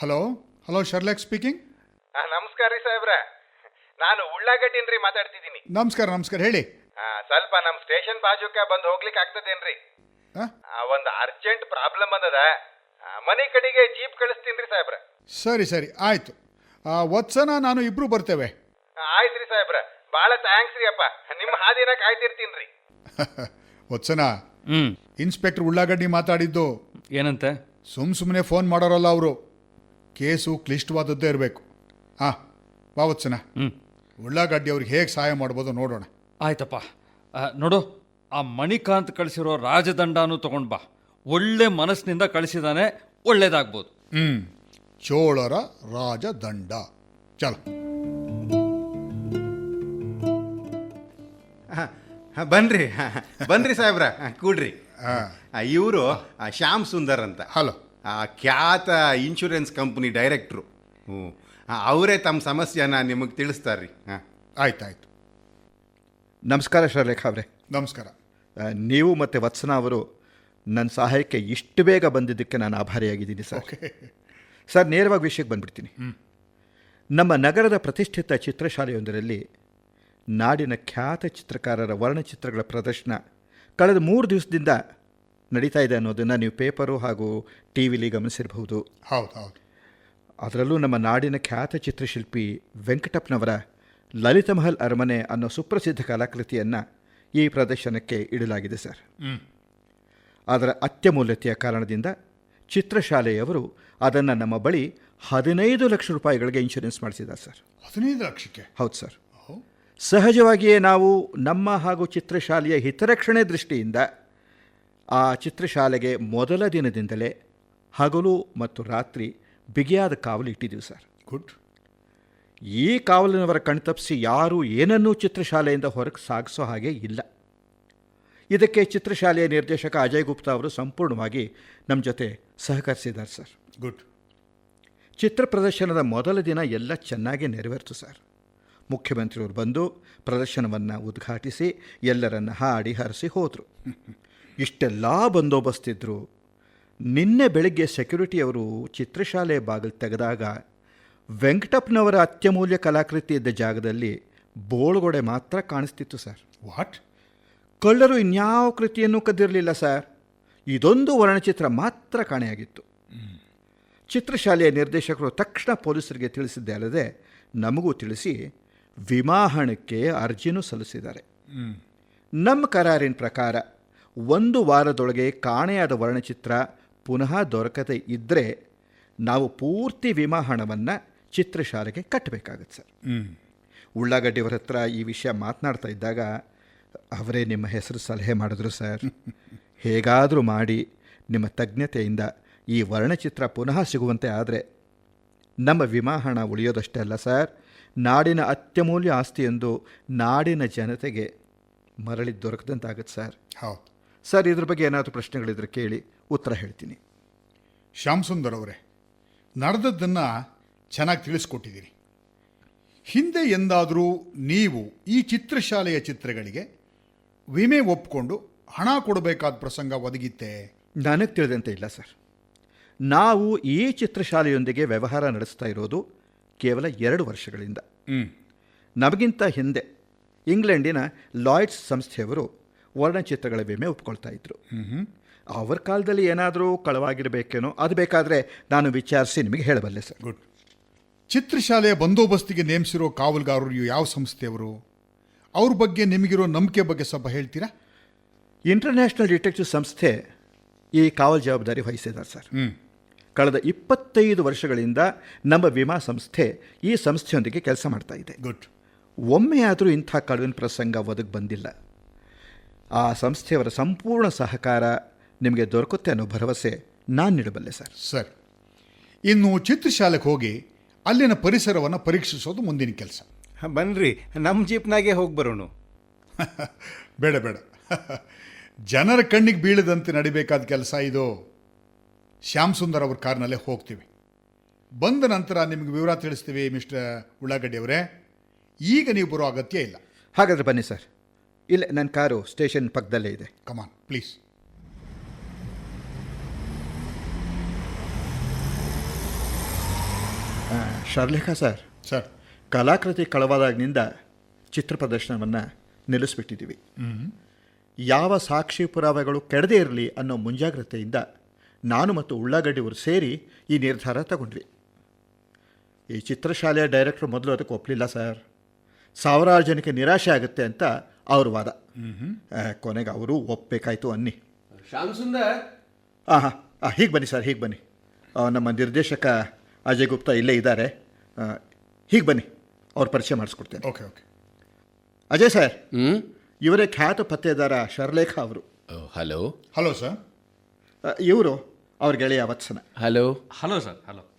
ಹಲೋ ಹಲೋ ಶರ್ಲಾಕ್ ಸ್ಪೀಕಿಂಗ್ ಆ, ನಮಸ್ಕಾರ ರೀ ಸಾಹೇಬ್ರ. ನಾನು ಉಳ್ಳಾಗಡ್ಡಿನ್ರಿ ಮಾತಾಡ್ತಿದ್ದೀನಿ. ನಮಸ್ಕಾರ ನಮಸ್ಕಾರ ಹೇಳಿ. ಆ, ಸ್ವಲ್ಪ ನಮ್ಮ ಸ್ಟೇಷನ್ ಬಾಜುಕ ಬಂದು ಹೋಗ್ಲಿಕ್ಕೆ ಆಗ್ತದೇನ್ರಿ ಒಂದು ಅರ್ಜೆಂಟ್ ಪ್ರಾಬ್ಲಮ್ ಅದದ ಮನೆ ಕಡೆಗೆ ಜೀಪ್ ಕಳಿಸ್ತೀನಿ ರೀ ಸಾಹೇಬ್ರ. ಸರಿ ಸರಿ ಆಯ್ತು. ವತ್ಸನ ನಾನು ಇಬ್ರು ಬರ್ತೇವೆ. ಆಯ್ತ್ರಿ ರೀ ಸಾಹೇಬ್ರ. ಬಹಳ ಥ್ಯಾಂಕ್ಸ್ ರೀ ಅಪ್ಪ. ನಿಮ್ಮ ಹಾದಿನ ಕಾಯ್ತಿರ್ತೀನಿ ರೀ. [laughs] ವತ್ಸನ ಹ್ಮ್. ಇನ್ಸ್ಪೆಕ್ಟರ್ ಉಳ್ಳಾಗಡ್ಡಿ ಮಾತಾಡಿದ್ದು. ಏನಂತ? ಸುಮ್ ಸುಮ್ಮನೆ ಫೋನ್ ಮಾಡೋರಲ್ಲ ಅವರು. ಕೇಸು ಕ್ಲಿಷ್ಟವಾದದ್ದೇ ಇರಬೇಕು. ಹಾಂ ಬಾ ವತ್ಸನ ಹ್ಮ್. ಉಳ್ಳಾಗಡ್ಡಿ ಅವ್ರಿಗೆ ಹೇಗೆ ಸಹಾಯ ಮಾಡ್ಬೋದು ನೋಡೋಣ. ಆಯ್ತಪ್ಪ. ಆ, ನೋಡು ಆ ಮಣಿಕಾಂತ್ ಕಳಿಸಿರೋ ರಾಜದಂಡನೂ ತಗೊಂಡು ಬಾ. ಒಳ್ಳೆ ಮನಸ್ಸಿನಿಂದ ಕಳಿಸಿದಾನೆ ಒಳ್ಳೇದಾಗ್ಬೋದು. ಹ್ಮ್. ಚೋಳರ ರಾಜದಂಡ. ಚಲ. ಬನ್ರಿ ಬನ್ರಿ ಸಾಹೇಬ್ರ ಕೂಡ್ರಿ. ಹಾಂ. ಇವರು ಶ್ಯಾಮ್ ಸುಂದರ್ ಅಂತ. ಹಲೋ. ಆ ಖ್ಯಾತ ಇನ್ಶೂರೆನ್ಸ್ ಕಂಪ್ನಿ ಡೈರೆಕ್ಟ್ರು ಹ್ಞೂ. ಅವರೇ ತಮ್ಮ ಸಮಸ್ಯೆನ ನಿಮಗೆ ತಿಳಿಸ್ತಾರ್ರಿ. ಹಾಂ. ಆಯ್ತಾಯ್ತು. ನಮಸ್ಕಾರ ಶರಲೇಖ ಅವರೇ. ನಮಸ್ಕಾರ. ನೀವು ಮತ್ತು ವತ್ಸನ ಅವರು ನನ್ನ ಸಹಾಯಕ್ಕೆ ಇಷ್ಟು ಬೇಗ ಬಂದಿದ್ದಕ್ಕೆ ನಾನು ಆಭಾರಿಯಾಗಿದ್ದೀನಿ ಸರ್. ಸರ್ ನೇರವಾಗಿ ವಿಷಯಕ್ಕೆ ಬಂದ್ಬಿಡ್ತೀನಿ. ನಮ್ಮ ನಗರದ ಪ್ರತಿಷ್ಠಿತ ಚಿತ್ರಶಾಲೆಯೊಂದರಲ್ಲಿ ನಾಡಿನ ಖ್ಯಾತ ಚಿತ್ರಕಾರರ ವರ್ಣಚಿತ್ರಗಳ ಪ್ರದರ್ಶನ ಕಳೆದ ಮೂರು ದಿವಸದಿಂದ ನಡೀತಾ ಇದೆ ಅನ್ನೋದನ್ನು ನೀವು ಪೇಪರು ಹಾಗೂ ಟಿ ವಿಲಿ ಗಮನಿಸಿರಬಹುದು. ಹೌದು ಹೌದು ಅದರಲ್ಲೂ ನಮ್ಮ ನಾಡಿನ ಖ್ಯಾತ ಚಿತ್ರಶಿಲ್ಪಿ ವೆಂಕಟಪ್ಪನವರ ಲಲಿತ ಮಹಲ್ ಅರಮನೆ ಅನ್ನೋ ಸುಪ್ರಸಿದ್ಧ ಕಲಾಕೃತಿಯನ್ನು ಈ ಪ್ರದರ್ಶನಕ್ಕೆ ಇಡಲಾಗಿದೆ ಸರ್. ಅದರ ಅತ್ಯಮೂಲ್ಯತೆಯ ಕಾರಣದಿಂದ ಚಿತ್ರಶಾಲೆಯವರು ಅದನ್ನು ನಮ್ಮ ಬಳಿ ಹದಿನೈದು ಲಕ್ಷ ರೂಪಾಯಿಗಳಿಗೆ ಇನ್ಶೂರೆನ್ಸ್ ಮಾಡಿಸಿದ್ದಾರೆ ಸರ್. ಹದಿನೈದು ಲಕ್ಷಕ್ಕೆ? ಹೌದು ಸರ್. ಸಹಜವಾಗಿಯೇ ನಾವು ನಮ್ಮ ಹಾಗೂ ಚಿತ್ರಶಾಲೆಯ ಹಿತರಕ್ಷಣೆ ದೃಷ್ಟಿಯಿಂದ ಆ ಚಿತ್ರಶಾಲೆಗೆ ಮೊದಲ ದಿನದಿಂದಲೇ ಹಗಲು ಮತ್ತು ರಾತ್ರಿ ಬಿಗಿಯಾದ ಕಾವಲು ಇಟ್ಟಿದ್ದೀವಿ ಸರ್. ಗುಡ್. ಈ ಕಾವಲಿನವರ ಕಣ್ತಪ್ಪಿಸಿ ಯಾರೂ ಏನನ್ನೂ ಚಿತ್ರಶಾಲೆಯಿಂದ ಹೊರಗೆ ಸಾಗಿಸೋ ಹಾಗೆ ಇಲ್ಲ. ಇದಕ್ಕೆ ಚಿತ್ರಶಾಲೆಯ ನಿರ್ದೇಶಕ ಅಜಯ್ ಗುಪ್ತಾ ಅವರು ಸಂಪೂರ್ಣವಾಗಿ ನಮ್ಮ ಜೊತೆ ಸಹಕರಿಸಿದ್ದಾರೆ ಸರ್. ಗುಡ್ ಚಿತ್ರ ಪ್ರದರ್ಶನದ ಮೊದಲ ದಿನ ಎಲ್ಲ ಚೆನ್ನಾಗಿ ನೆರವೇರ್ತು ಸರ್. ಮುಖ್ಯಮಂತ್ರಿಯವರು ಬಂದು ಪ್ರದರ್ಶನವನ್ನು ಉದ್ಘಾಟಿಸಿ ಎಲ್ಲರನ್ನು ಹಾಡಿ ಹರಿಸಿ ಹೋದರು. ಇಷ್ಟೆಲ್ಲ ಬಂದೋಬಸ್ತಿದ್ರು ನಿನ್ನೆ ಬೆಳಗ್ಗೆ ಸೆಕ್ಯೂರಿಟಿಯವರು ಚಿತ್ರಶಾಲೆ ಬಾಗಿಲು ತೆಗೆದಾಗ ವೆಂಕಟಪ್ಪನವರ ಅತ್ಯಮೂಲ್ಯ ಕಲಾಕೃತಿ ಇದ್ದ ಜಾಗದಲ್ಲಿ ಬೋಳ್ಗೊಡೆ ಮಾತ್ರ ಕಾಣಿಸ್ತಿತ್ತು ಸರ್ ವಾಟ್ ಕಳ್ಳರು ಇನ್ಯಾವ ಕೃತಿಯನ್ನು ಕದ್ದಿರಲಿಲ್ಲ ಸರ್ ಇದೊಂದು ವರ್ಣಚಿತ್ರ ಮಾತ್ರ ಕಾಣೆಯಾಗಿತ್ತು. ಚಿತ್ರಶಾಲೆಯ ನಿರ್ದೇಶಕರು ತಕ್ಷಣ ಪೊಲೀಸರಿಗೆ ತಿಳಿಸಿದ್ದೇ ಅಲ್ಲದೆ ನಮಗೂ ತಿಳಿಸಿ ವಿಮಾಹಣಕ್ಕೆ ಅರ್ಜಿನೂ ಸಲ್ಲಿಸಿದ್ದಾರೆ. ನಮ್ಮ ಕರಾರಿನ ಪ್ರಕಾರ ಒಂದು ವಾರದೊಳಗೆ ಕಾಣೆಯಾದ ವರ್ಣಚಿತ್ರ ಪುನಃ ದೊರಕದೆ ಇದ್ದರೆ ನಾವು ಪೂರ್ತಿ ವಿಮಾ ಹಣವನ್ನು ಚಿತ್ರಶಾಲೆಗೆ ಕಟ್ಟಬೇಕಾಗತ್ತೆ ಸರ್. ಉಳ್ಳಾಗಡ್ಡಿಯವರ ಹತ್ರ ಈ ವಿಷಯ ಮಾತನಾಡ್ತಾ ಇದ್ದಾಗ ಅವರೇ ನಿಮ್ಮ ಹೆಸರು ಸಲಹೆ ಮಾಡಿದ್ರು ಸರ್. ಹೇಗಾದರೂ ಮಾಡಿ ನಿಮ್ಮ ತಜ್ಞತೆಯಿಂದ ಈ ವರ್ಣಚಿತ್ರ ಪುನಃ ಸಿಗುವಂತೆ ಆದರೆ ನಮ್ಮ ವಿಮಾ ಹಣ ಉಳಿಯೋದಷ್ಟೇ ಅಲ್ಲ ಸರ್. ನಾಡಿನ ಅತ್ಯಮೂಲ್ಯ ಆಸ್ತಿ ಎಂದು ನಾಡಿನ ಜನತೆಗೆ ಮರಳಿ ದೊರಕದಂತಾಗತ್ತೆ ಸರ್. ಹೌದು. ಸರ್ ಇದ್ರ ಬಗ್ಗೆ ಏನಾದರೂ ಪ್ರಶ್ನೆಗಳಿದ್ರೆ ಕೇಳಿ ಉತ್ತರ ಹೇಳ್ತೀನಿ. ಶ್ಯಾಮ್ ಸುಂದರ್ ಅವರೇ ನಡೆದದ್ದನ್ನು ಚೆನ್ನಾಗಿ ತಿಳಿಸ್ಕೊಟ್ಟಿದ್ದೀರಿ ಹಿಂದೆ ಎಂದಾದರೂ ನೀವು ಈ ಚಿತ್ರಶಾಲೆಯ ಚಿತ್ರಗಳಿಗೆ ವಿಮೆ ಒಪ್ಪಿಕೊಂಡು ಹಣ ಕೊಡಬೇಕಾದ ಪ್ರಸಂಗ ಒದಗಿತ್ತೆ? ನನಗೆ ತಿಳಿದಂತೆ ಇಲ್ಲ ಸರ್. ನಾವು ಈ ಚಿತ್ರಶಾಲೆಯೊಂದಿಗೆ ವ್ಯವಹಾರ ನಡೆಸ್ತಾ ಇರೋದು ಕೇವಲ ಎರಡು ವರ್ಷಗಳಿಂದ. ನಮಗಿಂತ ಹಿಂದೆ ಇಂಗ್ಲೆಂಡಿನ ಲಾಯ್ಡ್ಸ್ ಸಂಸ್ಥೆಯವರು ವರ್ಣಚಿತ್ರಗಳ ವಿಮೆ ಒಪ್ಕೊಳ್ತಾ ಇದ್ರು. ಅವರ ಕಾಲದಲ್ಲಿ ಏನಾದರೂ ಕಳವಾಗಿರಬೇಕೇನೋ ಅದು ಬೇಕಾದರೆ ನಾನು ವಿಚಾರಿಸಿ ನಿಮಗೆ ಹೇಳಬಲ್ಲೆ ಸರ್. ಗುಡ್. ಚಿತ್ರಶಾಲೆಯ ಬಂದೋಬಸ್ತಿಗೆ ನೇಮಿಸಿರೋ ಕಾವಲುಗಾರರು ಯಾವ ಸಂಸ್ಥೆಯವರು? ಅವ್ರ ಬಗ್ಗೆ ನಿಮಗಿರೋ ನಂಬಿಕೆ ಬಗ್ಗೆ ಸ್ವಲ್ಪ ಹೇಳ್ತೀರಾ? ಇಂಟರ್ನ್ಯಾಷನಲ್ ಡಿಟೆಕ್ಟಿವ್ ಸಂಸ್ಥೆ ಈ ಕಾವಲು ಜವಾಬ್ದಾರಿ ವಹಿಸಿದ್ದಾರೆ ಸರ್. ಹ್ಞೂ ಕಳೆದ ಇಪ್ಪತ್ತೈದು ವರ್ಷಗಳಿಂದ ನಮ್ಮ ವಿಮಾ ಸಂಸ್ಥೆ ಈ ಸಂಸ್ಥೆಯೊಂದಿಗೆ ಕೆಲಸ ಮಾಡ್ತಾ ಇದೆ. ಗುಡ್ ಒಮ್ಮೆಯಾದರೂ ಇಂಥ ಕಳುವಿನ ಪ್ರಸಂಗ ಒದಗಿ ಬಂದಿಲ್ಲ. ಆ ಸಂಸ್ಥೆಯವರ ಸಂಪೂರ್ಣ ಸಹಕಾರ ನಿಮಗೆ ದೊರಕುತ್ತೆ ಅನ್ನೋ ಭರವಸೆ ನಾನು ನೀಡಬಲ್ಲೆ ಸರ್. ಸರ್ ಇನ್ನು ಚಿತ್ರಶಾಲೆಗೆ ಹೋಗಿ ಅಲ್ಲಿನ ಪರಿಸರವನ್ನು ಪರೀಕ್ಷಿಸೋದು ಮುಂದಿನ ಕೆಲಸ. ಬನ್ನಿರಿ ನಮ್ಮ ಜೀಪ್ನಾಗೆ ಹೋಗಿ ಬರೋಣ. [laughs] ಬೇಡ ಬೇಡ. [laughs] ಜನರ ಕಣ್ಣಿಗೆ ಬೀಳದಂತೆ ನಡಿಬೇಕಾದ ಕೆಲಸ ಇದು. ಶ್ಯಾಮ್ ಸುಂದರ್ ಅವ್ರ ಕಾರ್ನಲ್ಲೇ ಹೋಗ್ತೀವಿ. ಬಂದ ನಂತರ ನಿಮಗೆ ವಿವರ ತಿಳಿಸ್ತೀವಿ ಮಿಸ್ಟರ್ ಉಳ್ಳಾಗಡ್ಡಿ ಅವರೇ. ಈಗ ನೀವು ಬರೋ ಅಗತ್ಯ ಇಲ್ಲ. ಹಾಗಾದರೆ ಬನ್ನಿ ಸರ್. ಇಲ್ಲ ನನ್ನ ಕಾರು ಸ್ಟೇಷನ್ ಪಕ್ಕದಲ್ಲೇ ಇದೆ. Come on please Sharlekha sir. Sir. ಕಲಾಕೃತಿ ಕಳವಾದಾಗಿನಿಂದ ಚಿತ್ರ ಪ್ರದರ್ಶನವನ್ನು ನಿಲ್ಲಿಸ್ಬಿಟ್ಟಿದ್ದೀವಿ. ಯಾವ ಸಾಕ್ಷಿ ಪುರಾವೆಗಳು ಕೆಡದೇ ಇರಲಿ ಅನ್ನೋ ಮುಂಜಾಗ್ರತೆಯಿಂದ ನಾನು ಮತ್ತು ಉಳ್ಳಾಗಡ್ಡಿಯವರು ಸೇರಿ ಈ ನಿರ್ಧಾರ ತಗೊಂಡ್ವಿ. ಈ ಚಿತ್ರಶಾಲೆಯ ಡೈರೆಕ್ಟರ್ ಮೊದಲು ಅದಕ್ಕೆ ಒಪ್ಪಲಿಲ್ಲ ಸರ್. ಸಾವಿರಾರು ಜನಕ್ಕೆ ನಿರಾಶೆ ಆಗುತ್ತೆ ಅಂತ ಅವ್ರ ವಾದ. ಕೊನೆಗೆ ಅವರು ಒಪ್ಪಬೇಕಾಯ್ತು ಅನ್ನಿ. ಶ್ಯಾಮ್ ಸುಂದರ್. ಹಾಂ ಹಾಂ ಹೀಗೆ ಬನ್ನಿ ಸರ್ ಹೀಗೆ ಬನ್ನಿ. ನಮ್ಮ ನಿರ್ದೇಶಕ ಅಜಯ್ ಗುಪ್ತಾ ಇಲ್ಲೇ ಇದ್ದಾರೆ. ಹೀಗೆ ಬನ್ನಿ ಅವ್ರ ಪರಿಚಯ ಮಾಡಿಸ್ಕೊಡ್ತೇನೆ. Okay okay. ಅಜಯ್ ಸರ್ ಹ್ಮ್? ಇವರೇ ಖ್ಯಾತ ಪತ್ತೇದಾರ ಶರ್ಲೇಖ ಅವರು. ಹಲೋ. Hello sir. ಇವರು ಅವ್ರ ಗೆಳೆಯ ವತ್ಸನ. ಹಲೋ. Hello sir hello.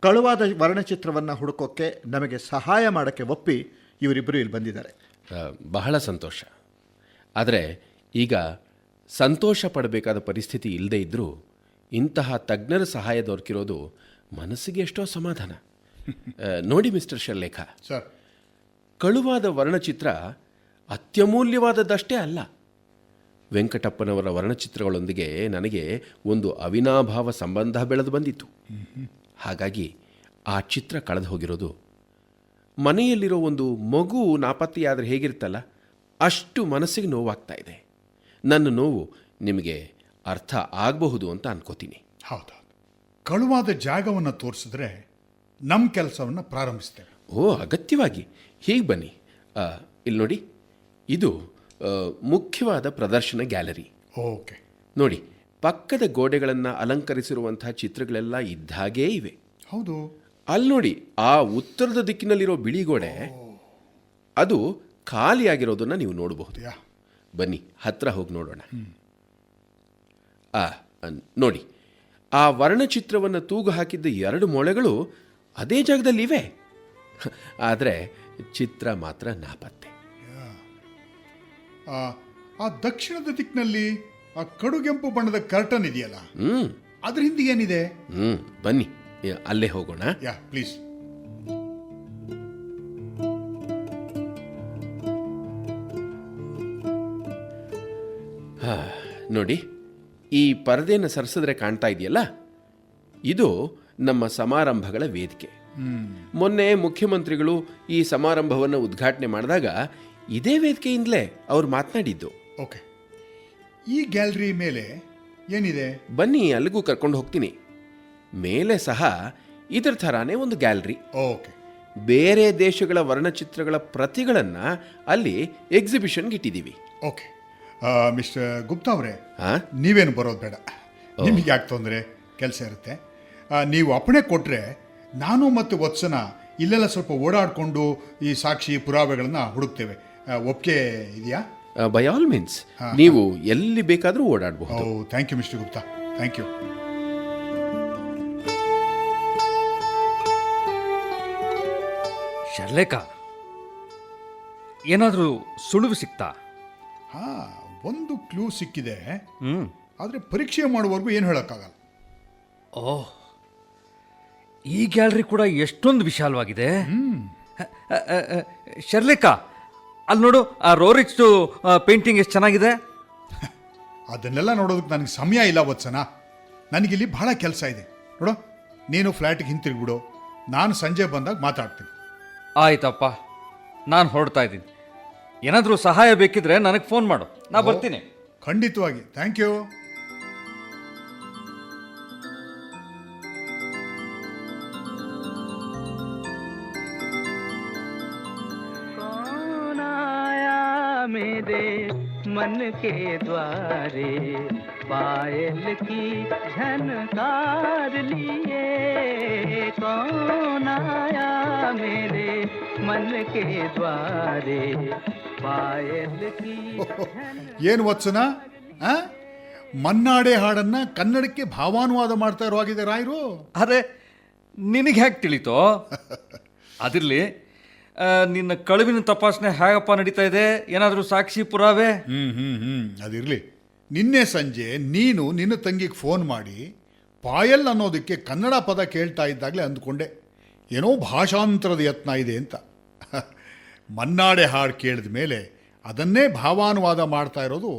ಕಳುವಾದ ವರ್ಣಚಿತ್ರವನ್ನು ಹುಡುಕೋಕ್ಕೆ ನಮಗೆ ಸಹಾಯ ಮಾಡೋಕ್ಕೆ ಒಪ್ಪಿ ಇವರಿಬ್ಬರು ಇಲ್ಲಿ ಬಂದಿದ್ದಾರೆ. ಬಹಳ ಸಂತೋಷ. ಆದರೆ ಈಗ ಸಂತೋಷ ಪಡಬೇಕಾದ ಪರಿಸ್ಥಿತಿ ಇಲ್ಲದೇ ಇದ್ದರೂ ಇಂತಹ ತಜ್ಞರ ಸಹಾಯ ದೊರಕಿರೋದು ಮನಸ್ಸಿಗೆ ಎಷ್ಟೋ ಸಮಾಧಾನ. [laughs] ನೋಡಿ ಮಿಸ್ಟರ್ ಶರ್ಲೇಖ. ಸರ್. ಕಳುವಾದ ವರ್ಣಚಿತ್ರ ಅತ್ಯಮೂಲ್ಯವಾದದ್ದಷ್ಟೇ ಅಲ್ಲ. ವೆಂಕಟಪ್ಪನವರ ವರ್ಣಚಿತ್ರಗಳೊಂದಿಗೆ ನನಗೆ ಒಂದು ಅವಿನಾಭಾವ ಸಂಬಂಧ ಬೆಳೆದು ಬಂದಿತ್ತು. ಹಾಗಾಗಿ ಆ ಚಿತ್ರ ಕಳೆದು ಹೋಗಿರೋದು. ಮನೆಯಲ್ಲಿರೋ ಒಂದು ಮಗು ನಾಪತ್ತೆಯಾದರೆ ಹೇಗಿರುತ್ತಲ್ಲ? ಅಷ್ಟು ಮನಸ್ಸಿಗೆ ನೋವಾಗ್ತಾ ಇದೆ. ನನ್ನ ನೋವು ನಿಮಗೆ ಅರ್ಥ ಆಗಬಹುದು ಅಂತ ಅನ್ಕೋತೀನಿ. ಹೌದೌದು ಕಳುವಾದ ಜಾಗವನ್ನು ತೋರಿಸಿದ್ರೆ ನಮ್ಮ ಕೆಲಸವನ್ನು ಪ್ರಾರಂಭಿಸ್ತೇವೆ. ಓ ಅಗತ್ಯವಾಗಿ. ಹೀಗೆ ಬನ್ನಿ. ಇಲ್ಲಿ ನೋಡಿ. ಇದು ಮುಖ್ಯವಾದ ಪ್ರದರ್ಶನ ಗ್ಯಾಲರಿ. ಓಕೆ. ನೋಡಿ ಪಕ್ಕದ ಗೋಡೆಗಳನ್ನು ಅಲಂಕರಿಸಿರುವಂತಹ ಚಿತ್ರಗಳೆಲ್ಲ ಇದ್ದಾಗೇ ಇವೆ. ಹೌದು. ಅಲ್ಲಿ ನೋಡಿ ಆ ಉತ್ತರದ ದಿಕ್ಕಿನಲ್ಲಿರೋ ಬಿಳಿ ಗೋಡೆ ಅದು ಖಾಲಿಯಾಗಿರೋದನ್ನು ನೀವು ನೋಡಬಹುದು. ಬನ್ನಿ ಹತ್ರ ಹೋಗಿ ನೋಡೋಣ. ಆ ನೋಡಿ ಆ ವರ್ಣಚಿತ್ರವನ್ನು ತೂಗು ಹಾಕಿದ್ದ ಎರಡು ಮೊಳೆಗಳು ಅದೇ ಜಾಗದಲ್ಲಿವೆ. ಆದರೆ ಚಿತ್ರ ಮಾತ್ರ ನಾಪತ್ತೆ. ಆ, ಆ ದಕ್ಷಿಣದ ದಿಕ್ಕಿನಲ್ಲಿ ಆ ಕಡುಗೆಂಪು ಬಣ್ಣದ ಕರ್ಟನ್ ಇದೆಯಲ್ಲ? ಹ್ಮ್. ಅದ್ರ ಹಿಂದೆ ಏನಿದೆ? ಹ್ಮ್ ಬನ್ನಿ. ಅಲ್ಲೇ ಹೋಗೋಣ. ಯಾ ಪ್ಲೀಸ್ ಹಾ, ನೋಡಿ. ಈ ಪರದೆಯನ್ನು ಸರಿಸಿದ್ರೆ ಕಾಣ್ತಾ ಇದೆಯಲ್ಲ? ಇದು ನಮ್ಮ ಸಮಾರಂಭಗಳ ವೇದಿಕೆ. ಮೊನ್ನೆ ಮುಖ್ಯಮಂತ್ರಿಗಳು ಈ ಸಮಾರಂಭವನ್ನು ಉದ್ಘಾಟನೆ ಮಾಡಿದಾಗ ಇದೇ ವೇದಿಕೆಯಿಂದಲೇ ಅವ್ರು ಮಾತನಾಡಿದ್ದು. ಓಕೆ. ಈ ಗ್ಯಾಲರಿ ಮೇಲೆ ಏನಿದೆ? ಬನ್ನಿ ಅಲ್ಲಿಗೂ ಕರ್ಕೊಂಡು ಹೋಗ್ತೀನಿ. ಮೇಲೆ ಸಹ ಇದರ ಥರಾನೇ ಒಂದು ಗ್ಯಾಲರಿ. ಓಕೆ. ಬೇರೆ ದೇಶಗಳ ವರ್ಣಚಿತ್ರಗಳ ಪ್ರತಿಗಳನ್ನು ಅಲ್ಲಿ ಎಕ್ಸಿಬಿಷನ್ಗೆ ಇಟ್ಟಿದ್ದೀವಿ. ಓಕೆ. ಮಿಸ್ಟರ್ ಗುಪ್ತಾ ಅವರೇ ನೀವೇನು ಬರೋದು ಬೇಡ. ನಿಮಗೆ ಯಾಕೆ ತೊಂದರೆ? ಕೆಲಸ ಇರುತ್ತೆ. ನೀವು ಅಪ್ಪಣೆ ಕೊಟ್ಟರೆ ನಾನು ಮತ್ತು ವತ್ಸನ ಇಲ್ಲೆಲ್ಲ ಸ್ವಲ್ಪ ಓಡಾಡಿಕೊಂಡು ಈ ಸಾಕ್ಷಿ ಪುರಾವೆಗಳನ್ನು ಹುಡುಕ್ತೇವೆ. ಒಪ್ಪಿಗೆ ಇದೆಯಾ? ಬೈ ಆಲ್ ಮೀನ್ಸ್ ನೀವು ಎಲ್ಲಿ ಬೇಕಾದರೂ ಓಡಾಡಬಹುದು. ಓ thank you mister Gupta. Thank you Sharlekha ಏನಾದರೂ ಸುಳಿವು ಸಿಕ್ತಾ? ಹಾಂ. ಒಂದು ಕ್ಲೂ ಸಿಕ್ಕಿದೆ. ಹ್ಮ್. ಆದರೆ ಪರೀಕ್ಷೆ ಮಾಡುವವರೆಗೂ ಏನು ಹೇಳೋಕ್ಕಾಗಲ್ಲ. ಓಹ್. ಈ ಗ್ಯಾಲರಿ ಕೂಡ ಎಷ್ಟೊಂದು ವಿಶಾಲವಾಗಿದೆ. ಶರ್ಲೇಖ ಅಲ್ಲಿ ನೋಡು ಆ ರೋರಿಕ್ಸ್ದು ಪೇಂಟಿಂಗ್ ಎಷ್ಟು ಚೆನ್ನಾಗಿದೆ? [laughs] ಅದನ್ನೆಲ್ಲ ನೋಡೋದಕ್ಕೆ ನನಗೆ ಸಮಯ ಇಲ್ಲ ವತ್ಸನ. ನನಗಿಲ್ಲಿ ಬಹಳ ಕೆಲಸ ಇದೆ. ನೋಡು ನೀನು ಫ್ಲ್ಯಾಟಿಗೆ ಹಿಂತಿರುಗಿಬಿಡು. ನಾನು ಸಂಜೆ ಬಂದಾಗ ಮಾತಾಡ್ತೀನಿ. ಆಯ್ತಪ್ಪ. ನಾನು ಹೊರಡ್ತಾ ಇದ್ದೀನಿ. ಏನಾದರೂ ಸಹಾಯ ಬೇಕಿದ್ರೆ ನನಗೆ ಫೋನ್ ಮಾಡು ನಾ ಬರ್ತೀನಿ ಖಂಡಿತವಾಗಿ ಥ್ಯಾಂಕ್ ಯು कौन आया मेरे मन के द्वारे पायल की झनकार लिए कौन आया मेरे मन के द्वारे पायल की [laughs] ಏನು ವತ್ಸನ? ಮನ್ನಾಡೆ ಹಾಡನ್ನ ಕನ್ನಡಕ್ಕೆ ಭಾವಾನುವಾದ ಮಾಡ್ತಾ ಇರೋ ಹಾಗಿದೆ ರಾಯರು? ಅರೆ ನಿನಗೆ ಹೇಗೆ ತಿಳಿತೋ? [laughs] ಅದಿರಲಿ ನಿನ್ನ ಕಳುವಿನ ತಪಾಸಣೆ ಹೇಗಪ್ಪ ನಡೀತಾ ಇದೆ? ಏನಾದರೂ ಸಾಕ್ಷಿ ಪುರಾವೆ? ಹ್ಮ್ ಹ್ಮ್ ಹ್ಮ್ ಅದಿರಲಿ. ನಿನ್ನೆ ಸಂಜೆ ನೀನು ನಿನ್ನ ತಂಗಿಗೆ ಫೋನ್ ಮಾಡಿ ಪಾಯಲ್ ಅನ್ನೋದಕ್ಕೆ ಕನ್ನಡ ಪದ ಕೇಳ್ತಾ ಇದ್ದಾಗಲೇ ಅಂದ್ಕೊಂಡೆ. ಏನೋ ಭಾಷಾಂತರದ ಯತ್ನ ಇದೆ ಅಂತ. [laughs] ಮನ್ನಾಡೆ ಹಾಡು ಕೇಳಿದ ಮೇಲೆ ಅದನ್ನೇ ಭಾವಾನುವಾದ ಮಾಡ್ತಾ ಇರೋದು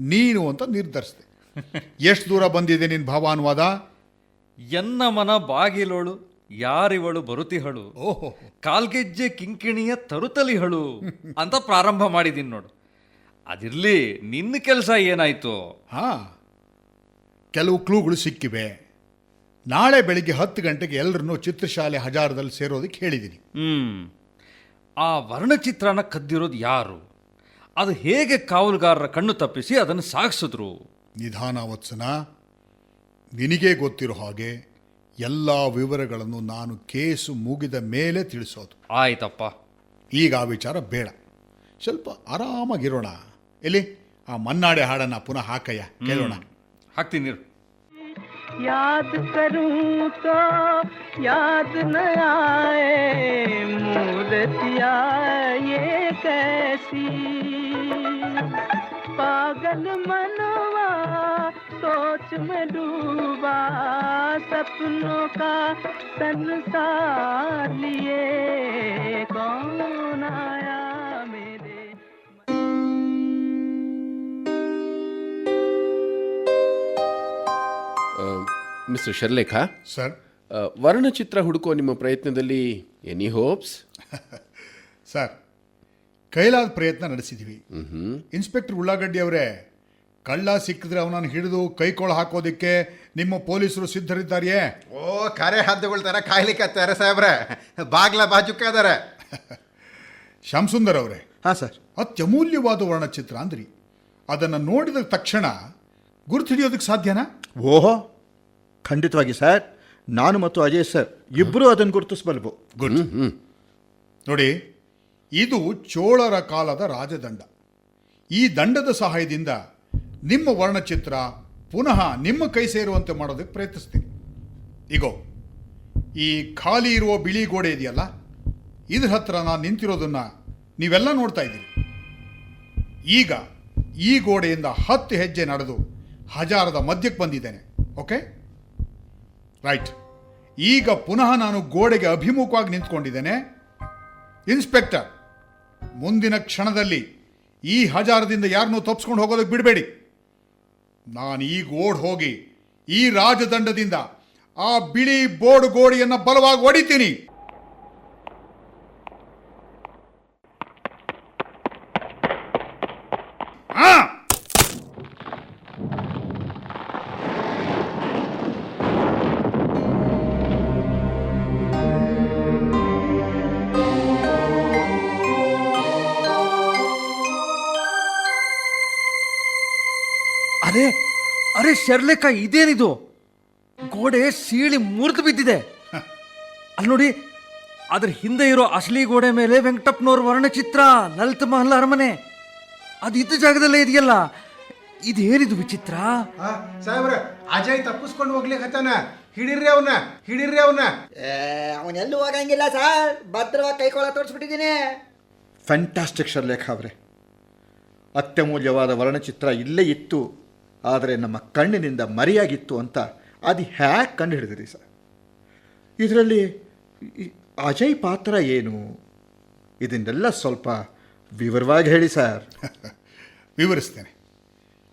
ನೀನು ಅಂತ ನಿರ್ಧರಿಸಿದೆ. ಎಷ್ಟು ದೂರ ಬಂದಿದೆ ನಿನ್ನ ಭಾವಾನುವಾದ? ಎನ್ನ ಮನ ಬಾಗಿಲೋಳು ಯಾರಿವಳು ಬರುತಿಹಳು ಓಹೋ. ಕಾಲ್ಗೆಜ್ಜೆ ಕಿಂಕಿಣಿಯ ತರುತಲಿಹಳು ಅಂತ ಪ್ರಾರಂಭ ಮಾಡಿದ್ದೀನಿ ನೋಡು. ಅದಿರಲಿ ನಿನ್ನ ಕೆಲಸ ಏನಾಯಿತು? ಹಾ ಕೆಲವು ಕ್ಲೂಗಳು ಸಿಕ್ಕಿವೆ. ನಾಳೆ ಬೆಳಿಗ್ಗೆ ಹತ್ತು ಗಂಟೆಗೆ ಎಲ್ಲರನ್ನೂ ಚಿತ್ರಶಾಲೆ ಹಜಾರದಲ್ಲಿ ಸೇರೋದಕ್ಕೆ ಹೇಳಿದ್ದೀನಿ ಹ್ಮ್. ಆ ವರ್ಣಚಿತ್ರನ ಕದ್ದಿರೋದು ಯಾರು? ಅದು ಹೇಗೆ ಕಾವಲುಗಾರರ ಕಣ್ಣು ತಪ್ಪಿಸಿ ಅದನ್ನು ಸಾಗಿಸಿದ್ರು? ನಿಧಾನ ವತ್ಸನ ನಿನಗೇ ಗೊತ್ತಿರೋ ಹಾಗೆ ಎಲ್ಲ ವಿವರಗಳನ್ನು ನಾನು ಕೇಸು ಮುಗಿದ ಮೇಲೆ ತಿಳಿಸೋದು. ಆಯ್ತಪ್ಪ. ಈಗ ಆ ವಿಚಾರ ಬೇಡ. ಸ್ವಲ್ಪ ಆರಾಮಾಗಿರೋಣ. ಎಲ್ಲಿ? ಆ ಮನ್ನಾಡೆ ಹಾಡನ್ನು ಪುನಃ ಹಾಕಯ್ಯ. ಕೇಳೋಣ. ಹಾಕ್ತೀನಿ. याद करूँ तो याद न आए, मूर्तिया ये कैसी? पागल मनवा, सोच में डूबा, सपनों का संसार लिए कौन आया? ಮಿಸ್ಟರ್ ಶರ್ಲೇಖಾ ಸರ್ ವರ್ಣಚಿತ್ರ ಹುಡುಕೋ ನಿಮ್ಮ ಪ್ರಯತ್ನದಲ್ಲಿ ಎನಿ ಹೋಪ್ಸ್ ಸರ್ ಕೈಲಾದ ಪ್ರಯತ್ನ ನಡೆಸಿದ್ದೀವಿ ಇನ್ಸ್ಪೆಕ್ಟರ್ ಉಳ್ಳಾಗಡ್ಡಿ ಅವರೇ ಕಳ್ಳ ಸಿಕ್ಕಿದ್ರೆ ಅವನನ್ನು ಹಿಡಿದು ಕೈಕೋಳ ಹಾಕೋದಕ್ಕೆ ನಿಮ್ಮ ಪೊಲೀಸರು ಸಿದ್ಧರಿದ್ದಾರೆಯೇ? ಓ ಕರೆ ಹದ್ದುಗಳ ಥರ ಕಾಯ್ಲಿಕ್ಕತ್ತಾರೆ ಸಾಹೇಬ್ರೆ. ಬಾಗ್ಲ ಬಾಜುಕ ಅದಾರ. [laughs] ಶ್ಯಾಮಸುಂದರ್ ಅವರೇ ಹಾಂ ಸರ್. ಅತ್ಯಮೂಲ್ಯವಾದ ವರ್ಣಚಿತ್ರ ಅಂದ್ರಿ. ಅದನ್ನು ನೋಡಿದ ತಕ್ಷಣ ಗುರುತು ಹಿಡಿಯೋದಕ್ಕೆ ಸಾಧ್ಯನಾ? ಓಹೋ ಖಂಡಿತವಾಗಿ ಸರ್. ನಾನು ಮತ್ತು ಅಜಯ್ ಸರ್ ಇಬ್ಬರೂ ಅದನ್ನು ಗುರುತಿಸಬಲ್ವು. ಗುಡ್ ನೋಡಿ ಇದು ಚೋಳರ ಕಾಲದ ರಾಜದಂಡ. ಈ ದಂಡದ ಸಹಾಯದಿಂದ ನಿಮ್ಮ ವರ್ಣಚಿತ್ರ ಪುನಃ ನಿಮ್ಮ ಕೈ ಸೇರುವಂತೆ ಮಾಡೋದಕ್ಕೆ ಪ್ರಯತ್ನಿಸ್ತೀನಿ. ಇಗೋ ಈ ಖಾಲಿ ಇರುವ ಬಿಳಿ ಗೋಡೆ ಇದೆಯಲ್ಲ ಇದ್ರ ಹತ್ರ ನಾನು ನಿಂತಿರೋದನ್ನು ನೀವೆಲ್ಲ ನೋಡ್ತಾ ಇದ್ದೀರಿ. ಈಗ ಈ ಗೋಡೆಯಿಂದ ಹತ್ತು ಹೆಜ್ಜೆ ನಡೆದು ಹಜಾರದ ಮಧ್ಯಕ್ಕೆ ಬಂದಿದ್ದೇನೆ. ಓಕೆ ರೈಟ್ ಈಗ ಪುನಃ ನಾನು ಗೋಡೆಗೆ ಅಭಿಮುಖವಾಗಿ ನಿಂತ್ಕೊಂಡಿದ್ದೇನೆ. ಇನ್ಸ್ಪೆಕ್ಟರ್ ಮುಂದಿನ ಕ್ಷಣದಲ್ಲಿ ಈ ಹಜಾರದಿಂದ ಯಾರನ್ನೂ ತಪ್ಪಿಸ್ಕೊಂಡು ಹೋಗೋದಕ್ಕೆ ಬಿಡಬೇಡಿ. ನಾನು ಈಗ ಓಡ್ ಹೋಗಿ ಈ ರಾಜದಂಡದಿಂದ ಆ ಬಿಳಿ ಬೋರ್ಡ್ ಗೋಡೆಯನ್ನು ಬಲವಾಗಿ ಹೊಡಿತೀನಿ ಅರೆ ಅರೆ ಶರ್ಲೆಕ್ಕ ಇದೇನಿದು? ಗೋಡೆ ಸೀಳಿ ಮುರಿದು ಬಿದ್ದಿದೆ. ಅಲ್ಲಿ ನೋಡಿ ಅದ್ರ ಹಿಂದೆ ಇರೋ ಅಸಲಿ ಗೋಡೆ ಮೇಲೆ ವೆಂಕಟಪ್ಪನವ್ರ ವರ್ಣಚಿತ್ರ ಲಲಿತ ಮಹಲ್ ಅರಮನೆ. ಅದು ಇದ್ದ ಜಾಗದಲ್ಲೇ ಇದೆಯಲ್ಲ ಇದೇನಿದು ವಿಚಿತ್ರ? ಸಾಹೇಬ್ರ ಅಜಯ್ ತಪ್ಪಿಸ್ಕೊಂಡು ಹೋಗ್ಲಿಕ್ಕೆ ಹತ್ತಾನ ಹಿಡೀರ್ರಿ ಅವನ್ನ ಹಿಡೀರ್ರಿ ಅವನ್ನ ಅವನೆಲ್ಲೂ ಹೋಗಂಗಿಲ್ಲ ಸರ್ ಭದ್ರವಾಗಿ ಕೈಕೊಳ ತೋರಿಸ್ಬಿಟ್ಟಿದ್ದೀನಿ ಫ್ಯಾಂಟಾಸ್ಟಿಕ್ ಶರ್ಲೇಖ ಅವರೇ. ಅತ್ಯಮೂಲ್ಯವಾದ ವರ್ಣಚಿತ್ರ ಇಲ್ಲೇ ಇತ್ತು. ಆದರೆ ನಮ್ಮ ಕಣ್ಣಿನಿಂದ ಮರೆಯಾಗಿತ್ತು ಅಂತ ಅದು ಹ್ಯಾಕ್ ಕಂಡು ಹಿಡಿದಿರಿ ಸರ್. ಇದರಲ್ಲಿ ಅಜಯ್ ಪಾತ್ರ ಏನು? ಇದನ್ನೆಲ್ಲ ಸ್ವಲ್ಪ ವಿವರವಾಗಿ ಹೇಳಿ ಸರ್. [laughs] ವಿವರಿಸ್ತೇನೆ.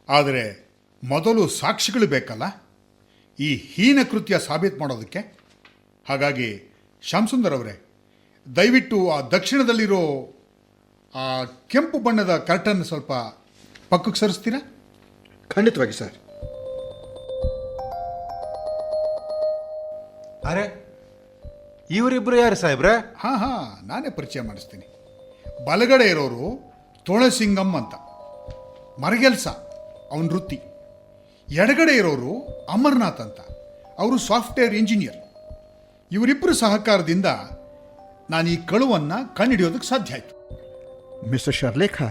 ಆದರೆ ಮೊದಲು ಸಾಕ್ಷಿಗಳು ಬೇಕಲ್ಲ? ಈ ಹೀನ ಕೃತ್ಯ ಸಾಬೀತು ಮಾಡೋದಕ್ಕೆ? ಹಾಗಾಗಿ ಶ್ಯಾಮ್ಸುಂದರ್ ಅವರೇ, ದಯವಿಟ್ಟು ಆ ದಕ್ಷಿಣದಲ್ಲಿರೋ ಆ ಕೆಂಪು ಬಣ್ಣದ ಕರ್ಟನ್ ಸ್ವಲ್ಪ ಪಕ್ಕಕ್ಕೆ ಸರಿಸ್ತೀರಾ? ಖಂಡಿತವಾಗಿ ಸರ್. ಅರೆ ಇವರಿಬ್ಬರು ಯಾರು ಸಾಹೇಬ್ರೆ? ಹಾಂ ಹಾಂ ನಾನೇ ಪರಿಚಯ ಮಾಡಿಸ್ತೀನಿ. ಬಲಗಡೆ ಇರೋರು ತುಳಸಿಂಗಮ್ ಅಂತ. ಮರಗೆಲ್ಸ ಅವನ ವೃತ್ತಿ. ಎಡಗಡೆ ಇರೋರು ಅಮರನಾಥ್ ಅಂತ. ಅವರು ಸಾಫ್ಟ್ವೇರ್ ಇಂಜಿನಿಯರ್. ಇವರಿಬ್ಬರ ಸಹಕಾರದಿಂದ ನಾನು ಈ ಕಳುವನ್ನು ಕಂಡುಹಿಡಿಯೋದಕ್ಕೆ ಸಾಧ್ಯ ಆಯಿತು. ಮಿಸ್ಟರ್ ಶರ್ಲೇಖ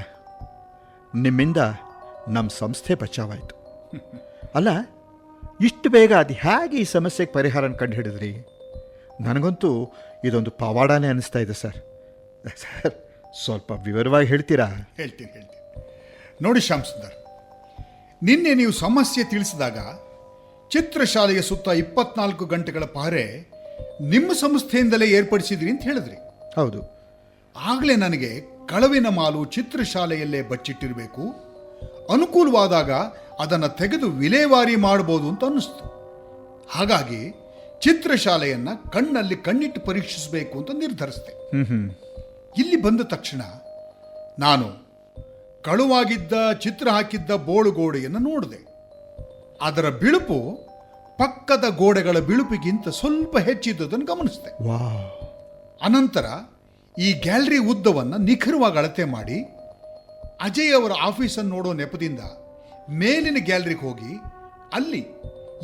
ನಿಮ್ಮಿಂದ ನಮ್ಮ ಸಂಸ್ಥೆ ಬಚಾವಾಯಿತು. ಅಲ್ಲ ಇಷ್ಟು ಬೇಗ ಅದು ಹೇಗೆ ಈ ಸಮಸ್ಯೆಗೆ ಪರಿಹಾರ ಕಂಡು ಹಿಡಿದ್ರಿ? ನನಗಂತೂ ಇದೊಂದು ಪವಾಡನೇ ಅನಿಸ್ತಾ ಇದೆ ಸರ್. ಸರ್ ಸ್ವಲ್ಪ ವಿವರವಾಗಿ ಹೇಳ್ತೀರಾ? ಹೇಳ್ತೀನಿ ಹೇಳ್ತೀನಿ. ನೋಡಿ ಶ್ಯಾಮ್ ಸುಂದರ್ ನಿನ್ನೆ ನೀವು ಸಮಸ್ಯೆ ತಿಳಿಸಿದಾಗ ಚಿತ್ರಶಾಲೆಯ ಸುತ್ತ ಇಪ್ಪತ್ನಾಲ್ಕು ಗಂಟೆಗಳ ಪಾರೆ ನಿಮ್ಮ ಸಂಸ್ಥೆಯಿಂದಲೇ ಏರ್ಪಡಿಸಿದ್ರಿ ಅಂತ ಹೇಳಿದ್ರಿ. ಹೌದು. ಆಗಲೇ ನನಗೆ ಕಳವಿನ ಮಾಲು ಚಿತ್ರಶಾಲೆಯಲ್ಲೇ ಬಚ್ಚಿಟ್ಟಿರಬೇಕು ಅನುಕೂಲವಾದಾಗ ಅದನ್ನು ತೆಗೆದು ವಿಲೇವಾರಿ ಮಾಡ್ಬೋದು ಅಂತ ಅನ್ನಿಸ್ತು. ಹಾಗಾಗಿ ಚಿತ್ರಶಾಲೆಯನ್ನು ಕಣ್ಣಲ್ಲಿ ಕಣ್ಣಿಟ್ಟು ಪರೀಕ್ಷಿಸಬೇಕು ಅಂತ ನಿರ್ಧರಿಸಿದೆ. ಇಲ್ಲಿ ಬಂದ ತಕ್ಷಣ ನಾನು ಕಳುವಾಗಿದ್ದ ಚಿತ್ರ ಹಾಕಿದ್ದ ಬೋಳುಗೋಡೆಯನ್ನು ನೋಡಿದೆ. ಅದರ ಬಿಳುಪು ಪಕ್ಕದ ಗೋಡೆಗಳ ಬಿಳುಪಿಗಿಂತ ಸ್ವಲ್ಪ ಹೆಚ್ಚಿದ್ದುದನ್ನು ಗಮನಿಸಿದೆ. ಅನಂತರ ಈ ಗ್ಯಾಲರಿ ಉದ್ದವನ್ನು ನಿಖರವಾಗಿ ಅಳತೆ ಮಾಡಿ ಅಜಯ್ ಅವರ ಆಫೀಸನ್ನು ನೋಡೋ ನೆಪದಿಂದ ಮೇಲಿನ ಗ್ಯಾಲರಿಗೆ ಹೋಗಿ ಅಲ್ಲಿ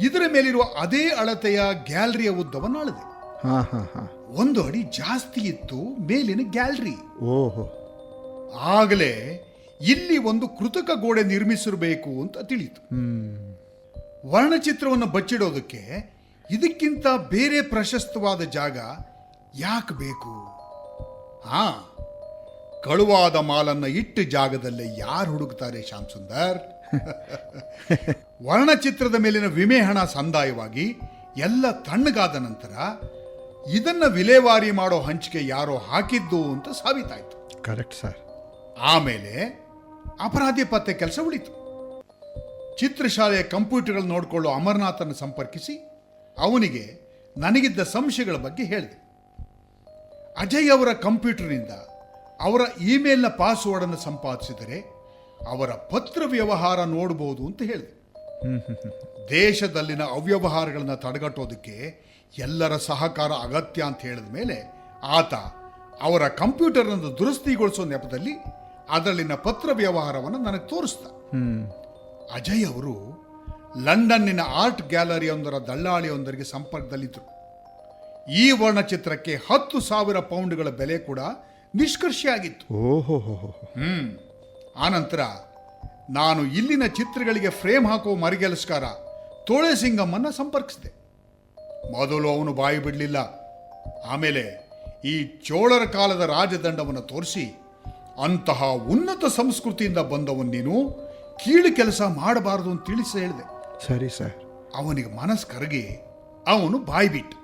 ಇದರ ಮೇಲಿರುವ ಅದೇ ಅಳತೆಯ ಗ್ಯಾಲರಿಯ ಉದ್ದವನ್ನು ಅಳದೆ ಹಾಂ ಹಾಂ ಹಾಂ. ಒಂದು ಅಡಿ ಜಾಸ್ತಿ ಇತ್ತು ಮೇಲಿನ ಗ್ಯಾಲರಿ. ಓಹೋ. ಆಗಲೇ ಇಲ್ಲಿ ಒಂದು ಕೃತಕ ಗೋಡೆ ನಿರ್ಮಿಸಿರಬೇಕು ಅಂತ ತಿಳಿಯಿತು. ವರ್ಣಚಿತ್ರವನ್ನು ಬಚ್ಚಿಡೋದಕ್ಕೆ ಇದಕ್ಕಿಂತ ಬೇರೆ ಪ್ರಶಸ್ತವಾದ ಜಾಗ ಯಾಕೆ ಬೇಕು? ಹಾ ಕಳುವಾದ ಮಾಲನ್ನ ಇಟ್ಟು ಜಾಗದಲ್ಲೇ ಯಾರು ಹುಡುಕ್ತಾರೆ ಶ್ಯಾಮ್ ಸುಂದರ್? [laughs] ವರ್ಣಚಿತ್ರದ ಮೇಲಿನ ವಿಮೆ ಹಣ ಸಂದಾಯವಾಗಿ ಎಲ್ಲ ತಣ್ಣಗಾದ ನಂತರ ಇದನ್ನು ವಿಲೇವಾರಿ ಮಾಡೋ ಹಂಚಿಕೆ ಯಾರೋ ಹಾಕಿದ್ದು ಅಂತ ಸಾಬೀತಾಯ್ತು. ಕರೆಕ್ಟ್ ಸರ್ ಆಮೇಲೆ ಅಪರಾಧಿ ಪತ್ತೆ ಕೆಲಸ ಉಳಿತು. ಚಿತ್ರಶಾಲೆಯ ಕಂಪ್ಯೂಟರ್ಗಳು ನೋಡಿಕೊಳ್ಳೋ ಅಮರನಾಥನ ಸಂಪರ್ಕಿಸಿ ಅವನಿಗೆ ನನಗಿದ್ದ ಸಂಶಯಗಳ ಬಗ್ಗೆ ಹೇಳಿದೆ. ಅಜಯ್ ಅವರ ಕಂಪ್ಯೂಟರ್ನಿಂದ ಅವರ ಇಮೇಲ್ನ ಪಾಸ್ವರ್ಡನ್ನು ಸಂಪಾದಿಸಿದರೆ ಅವರ ಪತ್ರ ವ್ಯವಹಾರ ನೋಡಬಹುದು ಅಂತ ಹೇಳಿದೆ ದೇಶದಲ್ಲಿನ ಅವ್ಯವಹಾರಗಳನ್ನು ತಡೆಗಟ್ಟೋದಕ್ಕೆ ಎಲ್ಲರ ಸಹಕಾರ ಅಗತ್ಯ ಅಂತ ಹೇಳಿದ ಮೇಲೆ ಆತ ಅವರ ಕಂಪ್ಯೂಟರ್ನ ದುರಸ್ತಿಗೊಳಿಸೋ ನೆಪದಲ್ಲಿ ಅದರಲ್ಲಿನ ಪತ್ರ ವ್ಯವಹಾರವನ್ನು ನನಗೆ ತೋರಿಸ್ದ. ಅಜಯ್ ಅವರು ಲಂಡನ್ನಿನ ಆರ್ಟ್ ಗ್ಯಾಲರಿಯೊಂದರ ದಳ್ಳಾಳಿಯೊಂದರಿಗೆ ಸಂಪರ್ಕದಲ್ಲಿದ್ದರು. ಈ ವರ್ಣಚಿತ್ರಕ್ಕೆ ಹತ್ತು ಸಾವಿರ ಪೌಂಡ್ಗಳ ಬೆಲೆ ಕೂಡ ನಿಷ್ಕರ್ಷೆಯಾಗಿತ್ತು. ಓಹೋ ಹ್ಮ್. ಆನಂತರ ನಾನು ಇಲ್ಲಿನ ಚಿತ್ರಗಳಿಗೆ ಫ್ರೇಮ್ ಹಾಕೋ ಮರಿಗೆಲಸ್ಕಾರ ತೋಳೆ ಸಿಂಗಮ್ಮನ್ನ ಸಂಪರ್ಕಿಸಿದೆ. ಮೊದಲು ಅವನು ಬಾಯಿ ಬಿಡಲಿಲ್ಲ. ಆಮೇಲೆ ಈ ಚೋಳರ ಕಾಲದ ರಾಜದಂಡವನ್ನು ತೋರಿಸಿ ಅಂತಹ ಉನ್ನತ ಸಂಸ್ಕೃತಿಯಿಂದ ಬಂದವನು ನೀನು ಕೀಳು ಕೆಲಸ ಮಾಡಬಾರದು ಅಂತ ತಿಳಿಸಿ ಹೇಳಿದೆ. ಸರಿ ಸರ್. ಅವನಿಗೆ ಮನಸ್ಸು ಕರಗಿ ಅವನು ಬಾಯ್ಬಿಟ್ಟ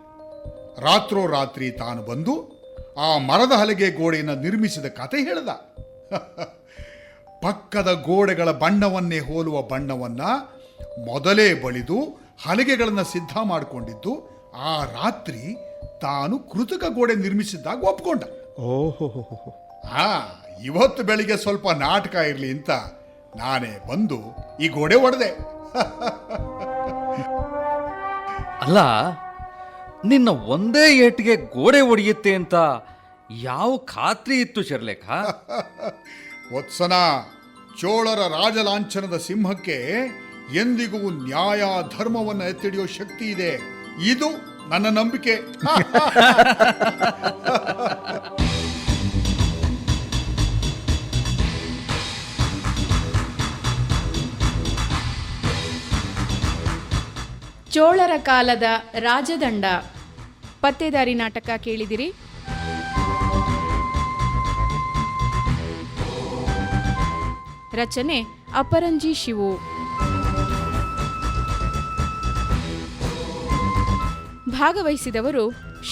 ರಾತ್ರೋ ರಾತ್ರಿ ತಾನು ಬಂದು ಆ ಮರದ ಹಲಗೆ ಗೋಡೆಯನ್ನು ನಿರ್ಮಿಸಿದ ಕತೆ ಹೇಳ್ದ. ಪಕ್ಕದ ಗೋಡೆಗಳ ಬಣ್ಣವನ್ನೇ ಹೋಲುವ ಬಣ್ಣವನ್ನ ಮೊದಲೇ ಬಳಿದು ಹಲಗೆಗಳನ್ನು ಸಿದ್ಧ ಮಾಡಿಕೊಂಡಿದ್ದು ಆ ರಾತ್ರಿ ತಾನು ಕೃತಕ ಗೋಡೆ ನಿರ್ಮಿಸಿದ್ದಾಗ ಒಪ್ಕೊಂಡ. ಓಹೋ ಹೋ ಇವತ್ತು ಬೆಳಿಗ್ಗೆ ಸ್ವಲ್ಪ ನಾಟಕ ಇರಲಿ ಅಂತ ನಾನೇ ಬಂದು ಈ ಗೋಡೆ ಒಡೆದೆ. ಅಲ್ಲ ನಿನ್ನ ಒಂದೇ ಏಟಿಗೆ ಗೋಡೆ ಒಡೆಯುತ್ತೆ ಅಂತ ಯಾವ ಖಾತ್ರಿ ಇತ್ತು ಶರ್ಲೇಖ [laughs] ವತ್ಸನ ಚೋಳರ ರಾಜಲಾಂಛನದ ಸಿಂಹಕ್ಕೆ ಎಂದಿಗೂ ನ್ಯಾಯ ಧರ್ಮವನ್ನು ಎತ್ತಿಡಿಯೋ ಶಕ್ತಿ ಇದೆ. ಇದು ನನ್ನ ನಂಬಿಕೆ. ಚೋಳರ ಕಾಲದ ರಾಜದಂಡ. ಪತ್ತೇದಾರಿ ನಾಟಕ ಕೇಳಿದಿರಿ. ರಚನೆ Aparanji Shivu. ಭಾಗವಹಿಸಿದವರು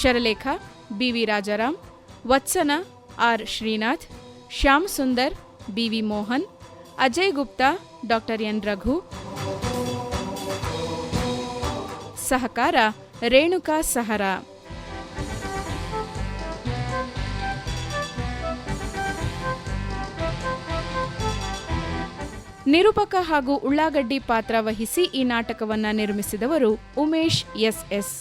Sharlekha B V Rajaram, Vatsana R Srinath, Shyam Sundar B V Mohan, Ajay Gupta, doctor N Raghu. ಸಹಕಾರ ರೇಣುಕಾ ಸಹರ. ನಿರೂಪಕ ಹಾಗೂ ಉಳ್ಳಾಗಡ್ಡಿ ಪಾತ್ರ ವಹಿಸಿ ಈ ನಾಟಕವನ್ನು ನಿರ್ಮಿಸಿದವರು ಉಮೇಶ್ ಎಸ್ ಎಸ್.